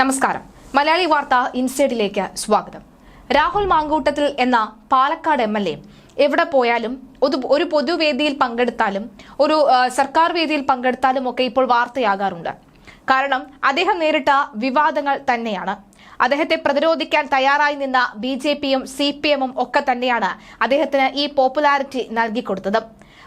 നമസ്കാരം. മലയാളി വാർത്ത ഇൻസൈഡിലേക്ക് സ്വാഗതം. രാഹുൽ മാങ്കൂട്ടത്തിൽ എന്ന പാലക്കാട് എം എൽ എവിടെ പോയാലും ഒരു ഒരു പൊതുവേദിയിൽ പങ്കെടുത്താലും ഒരു സർക്കാർ വേദിയിൽ പങ്കെടുത്താലും ഒക്കെ ഇപ്പോൾ വാർത്തയാകാറുണ്ട്. കാരണം അദ്ദേഹം നേരിട്ട വിവാദങ്ങൾ തന്നെയാണ്. അദ്ദേഹത്തെ പ്രതിരോധിക്കാൻ തയ്യാറായി നിന്ന ബി ജെ പിയും സി പി എമ്മും ഒക്കെ തന്നെയാണ് അദ്ദേഹത്തിന് ഈ പോപ്പുലാരിറ്റി നൽകിക്കൊടുത്തത്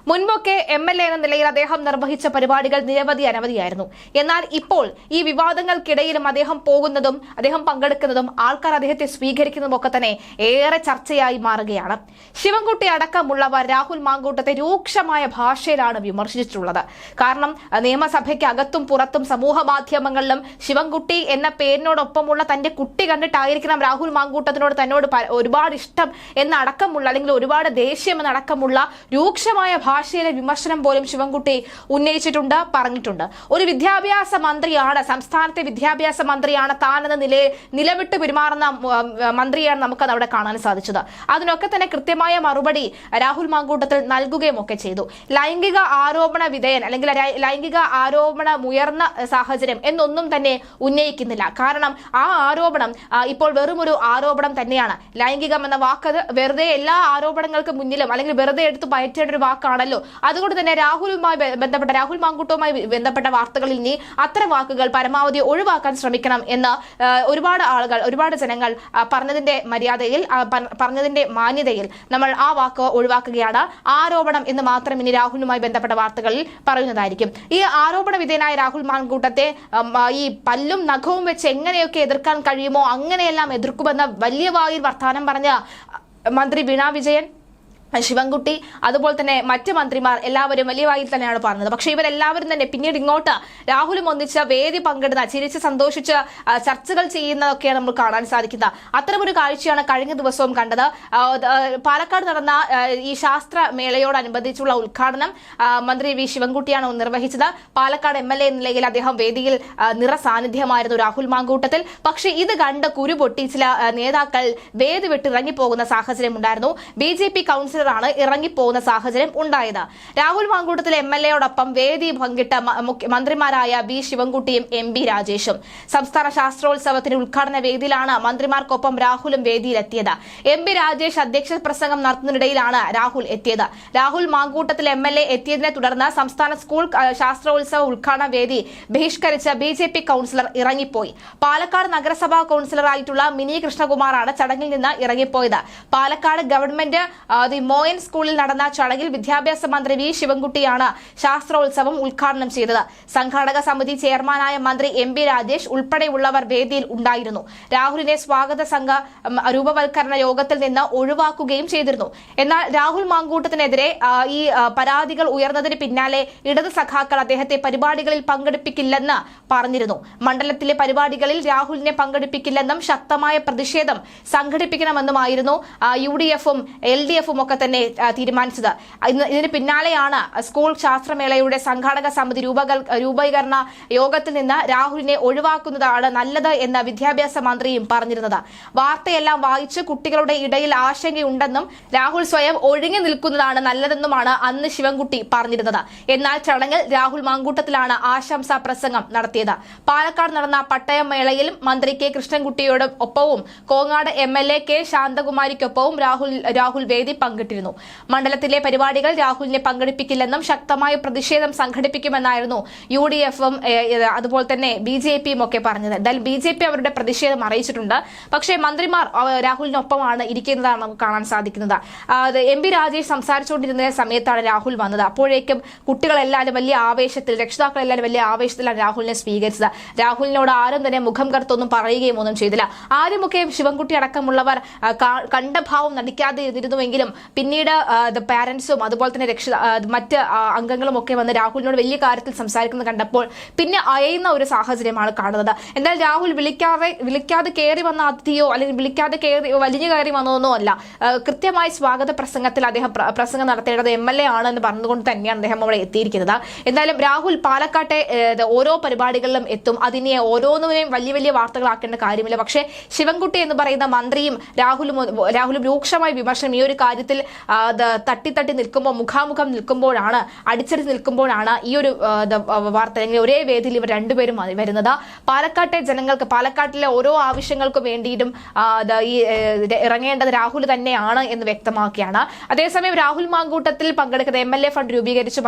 മുൻപൊക്കെ എം എൽ എ എന്ന നിലയിൽ അദ്ദേഹം നിർവഹിച്ച പരിപാടികൾ നിരവധി അനവധിയായിരുന്നു. എന്നാൽ ഇപ്പോൾ ഈ വിവാദങ്ങൾക്കിടയിലും അദ്ദേഹം പോകുന്നതും അദ്ദേഹം പങ്കെടുക്കുന്നതും ആൾക്കാർ അദ്ദേഹത്തെ സ്വീകരിക്കുന്നതും ഒക്കെ തന്നെ ഏറെ ചർച്ചയായി മാറുകയാണ്. ശിവൻകുട്ടി അടക്കമുള്ളവർ രാഹുൽ മാങ്കൂട്ടത്തെ രൂക്ഷമായ ഭാഷയിലാണ് വിമർശിച്ചിട്ടുള്ളത്. കാരണം നിയമസഭയ്ക്ക് അകത്തും പുറത്തും സമൂഹ മാധ്യമങ്ങളിലും ശിവൻകുട്ടി എന്ന പേരിനോടൊപ്പമുള്ള തന്റെ കുട്ടി കണ്ടിട്ടായിരിക്കണം രാഹുൽ മാങ്കൂട്ടത്തിനോട് തന്നോട് ഒരുപാട് ഇഷ്ടം എന്നടക്കമുള്ള അല്ലെങ്കിൽ ഒരുപാട് ദേഷ്യം എന്നടക്കമുള്ള രൂക്ഷമായ ഭാഷയിലെ വിമർശനം പോലും ശിവൻകുട്ടി ഉന്നയിച്ചിട്ടുണ്ട് പറഞ്ഞിട്ടുണ്ട്. ഒരു വിദ്യാഭ്യാസ മന്ത്രിയാണ് സംസ്ഥാനത്തെ വിദ്യാഭ്യാസ മന്ത്രിയാണ് താനെന്ന നില നിലവിട്ട് പെരുമാറുന്ന മന്ത്രിയാണ് നമുക്ക് അവിടെ കാണാൻ സാധിച്ചത്. അതിനൊക്കെ തന്നെ കൃത്യമായ മറുപടി രാഹുൽ മാങ്കൂട്ടത്തിൽ നൽകുകയും ഒക്കെ ചെയ്തു. ലൈംഗിക ആരോപണ വിധേയൻ അല്ലെങ്കിൽ ലൈംഗിക ആരോപണ ഉയർന്ന സാഹചര്യം എന്നൊന്നും തന്നെ ഉന്നയിക്കുന്നില്ല. കാരണം ആ ആരോപണം ഇപ്പോൾ വെറും ഒരു ആരോപണം തന്നെയാണ്. ലൈംഗികം എന്ന വാക്ക് വെറുതെ എല്ലാ ആരോപണങ്ങൾക്ക് മുന്നിലും അല്ലെങ്കിൽ വെറുതെ എടുത്ത് പയറ്റേണ്ട ഒരു വാക്കാണല്ലോ അതുകൊണ്ട് തന്നെ രാഹുലുമായി ബന്ധപ്പെട്ട രാഹുൽ മാങ്കൂട്ടവുമായി ബന്ധപ്പെട്ട വാർത്തകളിൽ ഇനി അത്തരം വാക്കുകൾ പരമാവധി ഒഴിവാക്കാൻ ശ്രമിക്കണം എന്ന് ഒരുപാട് ആളുകൾ ഒരുപാട് ജനങ്ങൾ പറഞ്ഞതിന്റെ മര്യാദയിൽ പറഞ്ഞതിന്റെ മാന്യതയിൽ നമ്മൾ ആ വാക്ക് ഒഴിവാക്കുകയാണ്. ആരോപണം എന്ന് മാത്രം ഇനി രാഹുലുമായി ബന്ധപ്പെട്ട വാർത്തകളിൽ പറയുന്നതായിരിക്കും. ഈ ആരോപണ വിധേയനായ രാഹുൽ മാൻകൂട്ടത്തെ ഈ പല്ലും നഖവും വെച്ച് എങ്ങനെയൊക്കെ എതിർക്കാൻ കഴിയുമോ അങ്ങനെയെല്ലാം എതിർക്കുമെന്ന വലിയ വായിൽ വർത്താനം പറഞ്ഞ മന്ത്രി വീണ വിജയൻ ശിവൻകുട്ടി അതുപോലെ തന്നെ മറ്റ് മന്ത്രിമാർ എല്ലാവരും വലിയ വായിൽ തന്നെയാണ് പറഞ്ഞത് പക്ഷെ ഇവരെല്ലാവരും തന്നെ പിന്നീട് ഇങ്ങോട്ട് രാഹുലും ഒന്നിച്ച് വേദി പങ്കിടുന്ന ചിരിച്ച് സന്തോഷിച്ച് ചർച്ചകൾ ചെയ്യുന്നതൊക്കെയാണ് നമ്മൾ കാണാൻ സാധിക്കുന്നത്. അത്തരമൊരു കാഴ്ചയാണ് കഴിഞ്ഞ ദിവസവും കണ്ടത്. പാലക്കാട് നടന്ന ഈ ശാസ്ത്ര മേളയോടനുബന്ധിച്ചുള്ള ഉദ്ഘാടനം മന്ത്രി വി ശിവൻകുട്ടിയാണ് നിർവഹിച്ചത്. പാലക്കാട് എം എൽ എ നിലയിൽ അദ്ദേഹം വേദിയിൽ ആ, നിറ സാന്നിധ്യമായിരുന്നു രാഹുൽ മാങ്കൂട്ടത്തിൽ. പക്ഷെ ഇത് കണ്ട് കുരു പൊട്ടി ചില നേതാക്കൾ വേദി വിട്ടിറങ്ങിപ്പോകുന്ന സാഹചര്യമുണ്ടായിരുന്നു. ബി ജെ പി കൗൺസിലറാണ് ഇറങ്ങിപ്പോകുന്ന സാഹചര്യം ഉണ്ടായത്. രാഹുൽ മാങ്കൂട്ടത്തിൽ എം എൽ എയോടൊപ്പം വേദി പങ്കിട്ട മന്ത്രിമാരായ ബി ശിവൻകുട്ടിയും എം ബി രാജേഷും. സംസ്ഥാന ശാസ്ത്രോത്സവത്തിന്റെ ഉദ്ഘാടന വേദിയിലാണ് മന്ത്രിമാർക്കൊപ്പം രാഹുലും വേദിയിലെത്തിയത്. എം ബി രാജേഷ് അധ്യക്ഷ പ്രസംഗം നടത്തുന്നതിനിടയിലാണ് രാഹുൽ എത്തിയത്. Rahul Mamkootathil M L A എത്തിയതിനെ തുടർന്ന് സംസ്ഥാന സ്കൂൾ ശാസ്ത്രോത്സവ ഉദ്ഘാടന വേദി ബഹിഷ്കരിച്ച ബി ജെ പി കൌൺസിലർ ഇറങ്ങിപ്പോയി. പാലക്കാട് നഗരസഭാ കൌൺസിലറായിട്ടുള്ള മിനി കൃഷ്ണകുമാറാണ് ചടങ്ങിൽ നിന്ന് ഇറങ്ങിപ്പോയത്. പാലക്കാട് ഗവൺമെന്റ് ദി മോയൻ സ്കൂളിൽ നടന്ന ചടങ്ങിൽ വിദ്യാഭ്യാസ മന്ത്രി വി ശിവൻകുട്ടിയാണ് ശാസ്ത്രോത്സവം ഉദ്ഘാടനം ചെയ്തത്. സംഘാടക സമിതി ചെയർമാനായ മന്ത്രി എം ബി രാജേഷ് ഉൾപ്പെടെയുള്ളവർ വേദിയിൽ ഉണ്ടായിരുന്നു. രാഹുലിനെ സ്വാഗത സംഘ രൂപവൽക്കരണ യോഗത്തിൽ നിന്ന് ഒഴിവാക്കുകയും ചെയ്തിരുന്നു. എന്നാൽ രാഹുൽ മാങ്കൂട്ടത്തിനെതിരെ ഈ പരാതികൾ ഉയർന്നതിന് പിന്നാലെ ഇടത് സഖാക്കൾ അദ്ദേഹത്തെ പരിപാടികളിൽ പങ്കെടുപ്പിക്കില്ലെന്ന് പറഞ്ഞിരുന്നു. മണ്ഡലത്തിലെ പരിപാടികളിൽ രാഹുലിനെ പങ്കെടുപ്പിക്കില്ലെന്നും ശക്തമായ പ്രതിഷേധം സംഘടിപ്പിക്കണമെന്നുമായിരുന്നു യു ഡി എഫും എൽ ഡി എഫും ഒക്കെ തന്നെ തീരുമാനിച്ചത്. ഇതിന് പിന്നാലെയാണ് സ്കൂൾ ശാസ്ത്രമേളയുടെ സംഘാടക സമിതി രൂപകൽ രൂപീകരണ യോഗത്തിൽ നിന്ന് രാഹുലിനെ ഒഴിവാക്കുന്നതാണ് നല്ലത് എന്ന് വിദ്യാഭ്യാസ മന്ത്രിയും പറഞ്ഞിരുന്നത്. വാർത്തയെല്ലാം വായിച്ച് കുട്ടികളുടെ ഇടയിൽ ആശങ്കയുണ്ടെന്നും രാഹുൽ സ്വയം ഒഴിഞ്ഞു നിൽക്കുന്നതാണ് നല്ലതെന്നുമാണ് അന്ന് ശിവൻകുട്ടി പറഞ്ഞിരുന്നത്. എന്നാൽ ചടങ്ങിൽ രാഹുൽ മാങ്കൂട്ടത്തിലാണ് ആശംസാ പ്രസംഗം നടത്തിയത്. പാലക്കാട് നടന്ന പട്ടയം മന്ത്രി K കൃഷ്ണൻകുട്ടിയോടൊപ്പവും Kongad M L A K ശാന്തകുമാരിക്കൊപ്പവും Rahul Rahul വേദി പങ്കിട്ടിരുന്നു മണ്ഡലത്തിലെ പരിപാടികൾ രാഹുലിനെ പങ്കെടുപ്പിക്കില്ലെന്നും ശക്തമായ പ്രതിഷേധം സംഘടിപ്പിക്കുമെന്നായിരുന്നു യു ഡി എഫും അതുപോലെ തന്നെ ബി ജെ പിയും ഒക്കെ പറഞ്ഞത്. എന്തായാലും ബി ജെ പി അവരുടെ പ്രതിഷേധം അറിയിച്ചിട്ടുണ്ട്. പക്ഷേ മന്ത്രിമാർ രാഹുലിനൊപ്പമാണ് ഇരിക്കുന്നതാണ് നമുക്ക് കാണാൻ സാധിക്കുന്നത്. എം പി രാജേഷ് സംസാരിച്ചുകൊണ്ടിരുന്ന സമയത്താണ് രാഹുൽ വന്നത്. അപ്പോഴേക്കും കുട്ടികളെല്ലാവരും വലിയ ആവേശത്തിൽ രക്ഷിതാക്കളെല്ലാവരും വലിയ ആവേശത്തിലാണ് രാഹുലിനെ സ്വീകരിച്ചത്. രാഹുലിനോട് ആരും തന്നെ മുഖം കറുത്തൊന്നും പറയുകയും ഒന്നും ചെയ്തില്ല. ആരുമൊക്കെ ശിവൻകുട്ടി അടക്കമുള്ളവർ കണ്ട ഭാവം നടിക്കാതെ ഇരുന്നുവെങ്കിലും പിന്നീട് പാരന്റ്സും അതുപോലെ തന്നെ രക്ഷ ആ, മറ്റ് അംഗങ്ങളും ഒക്കെ വന്ന് രാഹുലിനോട് വലിയ കാര്യത്തിൽ സംസാരിക്കുന്നത് കണ്ടപ്പോൾ പിന്നെ അയയുന്ന ഒരു സാഹചര്യമാണ് കാണുന്നത്. എന്നാൽ രാഹുൽ വിളിക്കാതെ വിളിക്കാതെ കയറി വന്ന അതിഥിയോ അല്ലെങ്കിൽ വിളിക്കാതെ കയറി വലിഞ്ഞു കയറി വന്നതൊന്നും അല്ല. കൃത്യമായ സ്വാഗത പ്രസംഗത്തിൽ അദ്ദേഹം പ്ര- പ്രസംഗം നടത്തേണ്ടത് എം എൽ എ ആണെന്ന് പറഞ്ഞുകൊണ്ട് തന്നെയാണ് അദ്ദേഹം അവിടെ എത്തിയിരിക്കുന്നത്. എന്തായാലും രാഹുൽ പാലക്കാട്ടെ ഓരോ പരിപാടികളിലും എത്തും. അതിനെ ഓരോന്നിനെയും വലിയ വലിയ വാർത്തകളാക്കേണ്ട കാര്യമില്ല. പക്ഷേ ശിവൻകുട്ടി എന്ന് പറയുന്ന മന്ത്രിയും രാഹുലും രാഹുലും രൂക്ഷമായ വിമർശനം ഈ ഒരു കാര്യത്തിൽ തട്ടി തട്ടി നിൽക്കുമ്പോൾ മുഖാമുഖം നിൽക്കുമ്പോഴാണ് അടിച്ചടി നിൽക്കുമ്പോഴാണ് ഈ ഒരു വാർത്ത. അല്ലെങ്കിൽ ഒരേ വേദിയിൽ ഇവർ രണ്ടുപേരും വരുന്നത്. പാലക്കാട്ടെ ജനങ്ങൾക്ക് പാലക്കാട്ടിലെ ഓരോ ആവശ്യങ്ങൾക്കും വേണ്ടിയിട്ടും ഈ ഇറങ്ങേണ്ടത് രാഹുൽ തന്നെയാണ് എന്ന് വ്യക്തമാക്കുകയാണ്. അതേസമയം രാഹുൽ മാങ്കൂട്ടത്തിൽ പങ്കെടുക്കുന്ന എം എൽ എ ഫണ്ട് രൂപീകരിച്ച്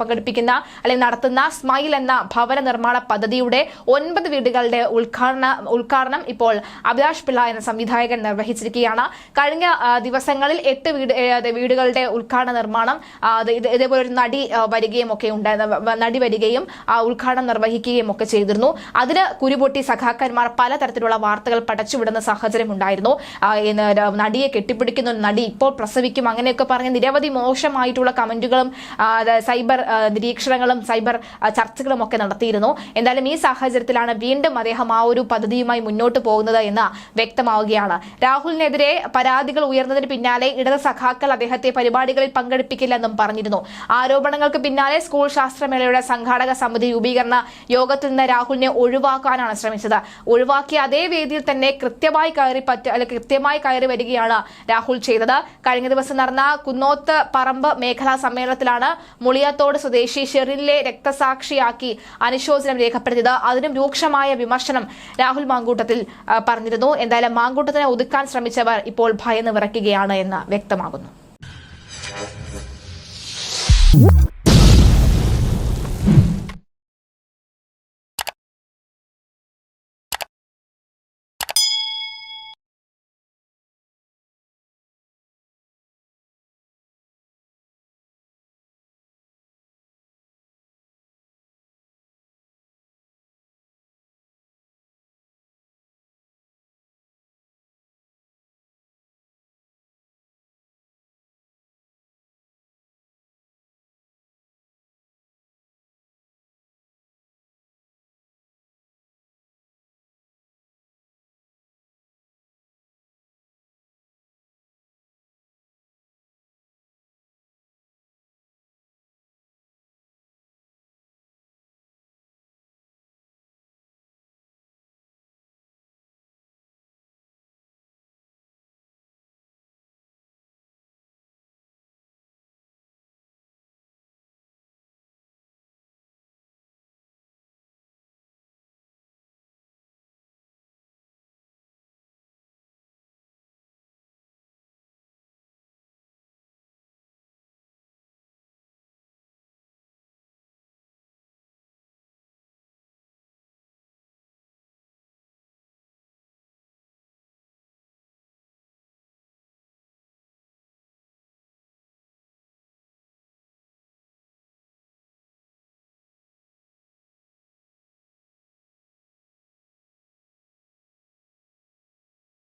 പങ്കെടുപ്പിക്കുന്ന അല്ലെങ്കിൽ നടത്തുന്ന സ്മൈൽ എന്ന ഭവന നിർമ്മാണ പദ്ധതിയുടെ ഒൻപത് വീടുകളുടെ ഉദ്ഘാടന ഉദ്ഘാടനം ഇപ്പോൾ അഭിലാഷ് പിള്ള എന്ന സംവിധായകൻ നിർവഹിച്ചിരിക്കുകയാണ്. കഴിഞ്ഞ ദിവസങ്ങളിൽ എട്ട് വീട് വീടുകളുടെ ഉദ്ഘാടന നിർമ്മാണം ഇതേപോലെ ഒരു നടി വരികയും ഒക്കെ ഉണ്ടായിരുന്നു. നടി വരികയും ഉദ്ഘാടനം നിർവഹിക്കുകയും ഒക്കെ ചെയ്തിരുന്നു. അതിന് കുരുപൊട്ടി സഖാക്കന്മാർ പലതരത്തിലുള്ള വാർത്തകൾ പടച്ചുവിടുന്ന സാഹചര്യം ഉണ്ടായിരുന്നു. നടിയെ കെട്ടിപ്പിടിക്കുന്ന നടി ഇപ്പോൾ പ്രസവിക്കും. അങ്ങനെയൊക്കെ പറഞ്ഞ് നിരവധി മോശമായിട്ടുള്ള കമന്റുകളും സൈബർ നിരീക്ഷണങ്ങളും സൈബർ ചർച്ചകളും ഒക്കെ നടത്തിയിരുന്നു. എന്തായാലും ഈ സാഹചര്യത്തിലാണ് വീണ്ടും അദ്ദേഹം ആ ഒരു പദ്ധതിയുമായി മുന്നോട്ട് പോകുന്നത് എന്ന് വ്യക്തമാവുകയാണ്. രാഹുലിനെതിരെ പരാതികൾ ഉയർന്നതിന് പിന്നാലെ ഇടത് സഖാക്കൾ അദ്ദേഹത്തെ പരിപാടികളിൽ പങ്കെടുപ്പിക്കില്ലെന്നും പറഞ്ഞിരുന്നു. ആരോപണങ്ങൾക്ക് പിന്നാലെ സ്കൂൾ ശാസ്ത്രമേളയുടെ സംഘാടക സമിതി രൂപീകരണ യോഗത്തിൽ നിന്ന് രാഹുലിനെ ഒഴിവാക്കാനാണ് ശ്രമിച്ചത്. ഒഴിവാക്കിയ അതേ വേദിയിൽ തന്നെ കൃത്യമായി കയറി പറ്റ കൃത്യമായി കയറി വരികയാണ് രാഹുൽ ചെയ്തത്. കഴിഞ്ഞ ദിവസം നടന്ന കുന്നോത്ത് പറമ്പ് മേഖലാ സമ്മേളനത്തിലാണ് മുളിയത്തോട് സ്വദേശി ഷെറിനിലെ രക്തസാക്ഷിയാക്കി അനുശോചനം രേഖപ്പെടുത്തിയത്. അതിനും രൂക്ഷമായ വിമർശനം രാഹുൽ മാങ്കൂട്ടത്തിൽ പറഞ്ഞിരുന്നു. എന്തായാലും മാങ്കൂട്ടത്തിനെ ഒതുക്കാൻ ശ്രമിച്ചവർ ഇപ്പോൾ ഭയന്ന് വിറയ്ക്കുകയാണ് എന്ന് 하거든.